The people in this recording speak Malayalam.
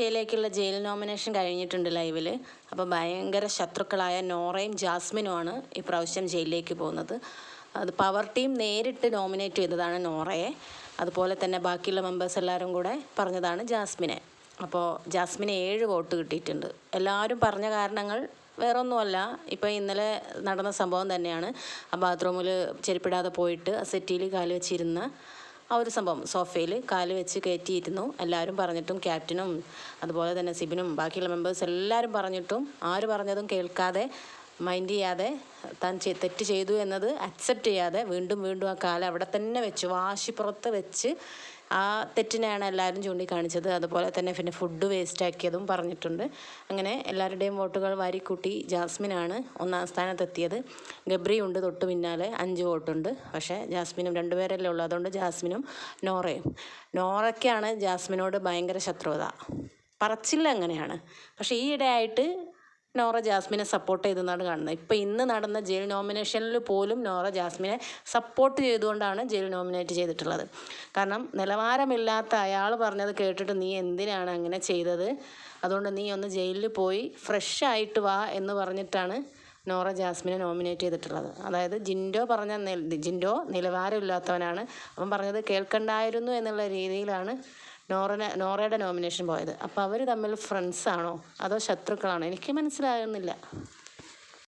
യിലേക്കുള്ള ജയിൽ നോമിനേഷൻ കഴിഞ്ഞിട്ടുണ്ട് ലൈവിൽ അപ്പോൾ ഭയങ്കര ശത്രുക്കളായ നോറയും ജാസ്മിനുമാണ് ഇപ്രാവശ്യം ജയിലിലേക്ക് പോകുന്നത്. അത് പവർ ടീം നേരിട്ട് നോമിനേറ്റ് ചെയ്തതാണ് നോറയെ. അതുപോലെ തന്നെ ബാക്കിയുള്ള മെമ്പേഴ്സ് എല്ലാവരും കൂടെ പറഞ്ഞതാണ് ജാസ്മിനെ. അപ്പോൾ ജാസ്മിന് ഏഴ് വോട്ട് കിട്ടിയിട്ടുണ്ട്. എല്ലാവരും പറഞ്ഞ കാരണങ്ങൾ വേറൊന്നുമല്ല. ഇപ്പോൾ ഇന്നലെ നടന്ന സംഭവം തന്നെയാണ്. ആ ബാത്റൂമിൽ ചെരുപ്പിടാതെ പോയിട്ട് ആ സെറ്റിയിൽ കാൽ വെച്ചിരുന്ന ആ ഒരു സംഭവം സോഫയിൽ കാൽ വെച്ച് കയറ്റിയിരുന്നു. എല്ലാവരും പറഞ്ഞിട്ടും ക്യാപ്റ്റനും അതുപോലെ തന്നെ സിബിനും ബാക്കിയുള്ള മെമ്പേഴ്സ് എല്ലാവരും പറഞ്ഞിട്ടും ആര് പറഞ്ഞതും കേൾക്കാതെ മൈൻഡ് ചെയ്യാതെ താൻ തെറ്റ് ചെയ്തു എന്നത് അക്സെപ്റ്റ് ചെയ്യാതെ വീണ്ടും വീണ്ടും ആ കാലം അവിടെ തന്നെ വെച്ച് വാശിപ്പുറത്ത് വെച്ച് ആ തെറ്റിനെയാണ് എല്ലാവരും ചൂണ്ടിക്കാണിച്ചത്. അതുപോലെ തന്നെ പിന്നെ ഫുഡ് വേസ്റ്റാക്കിയതും പറഞ്ഞിട്ടുണ്ട്. അങ്ങനെ എല്ലാവരുടെയും വോട്ടുകൾ വാരിക്കൂട്ടി ജാസ്മിനാണ് ഒന്നാം സ്ഥാനത്തെത്തിയത്. ഗബ്രി ഉണ്ട് തൊട്ട് പിന്നാലെ അഞ്ച് വോട്ടുണ്ട്. പക്ഷേ ജാസ്മിനും രണ്ടുപേരല്ലേ ഉള്ളൂ. അതുകൊണ്ട് ജാസ്മിനും നോറയും. നോറയ്ക്കാണ് ജാസ്മിനോട് ഭയങ്കര ശത്രുത. പറച്ചില്ല അങ്ങനെയാണ്. പക്ഷേ ഈ ഇടയായിട്ട് നോറ ജാസ്മിനെ സപ്പോർട്ട് ചെയ്തെന്നാണ് കാണുന്നത്. ഇപ്പോൾ ഇന്ന് നടന്ന ജയിൽ നോമിനേഷനിൽ പോലും നോറ ജാസ്മിനെ സപ്പോർട്ട് ചെയ്തുകൊണ്ടാണ് ജയിൽ നോമിനേറ്റ് ചെയ്തിട്ടുള്ളത്. കാരണം നിലവാരമില്ലാത്ത അയാൾ പറഞ്ഞത് കേട്ടിട്ട് നീ എന്തിനാണ് അങ്ങനെ ചെയ്തത്? അതുകൊണ്ട് നീ ഒന്ന് ജയിലിൽ പോയി ഫ്രഷ് ആയിട്ട് വാ എന്ന് പറഞ്ഞിട്ടാണ് നോറ ജാസ്മിനെ നോമിനേറ്റ് ചെയ്തിട്ടുള്ളത്. അതായത് ജിൻഡോ പറഞ്ഞ ജിൻഡോ നിലവാരമില്ലാത്തവനാണ്. അവൻ പറഞ്ഞത് കേൾക്കണ്ടായിരുന്നു എന്നുള്ള രീതിയിലാണ് നോറനെ നോറയുടെ നോമിനേഷൻ പോയത്. അപ്പോൾ അവർ തമ്മിൽ ഫ്രണ്ട്സാണോ അതോ ശത്രുക്കളാണോ? എനിക്ക് മനസ്സിലാകുന്നില്ല.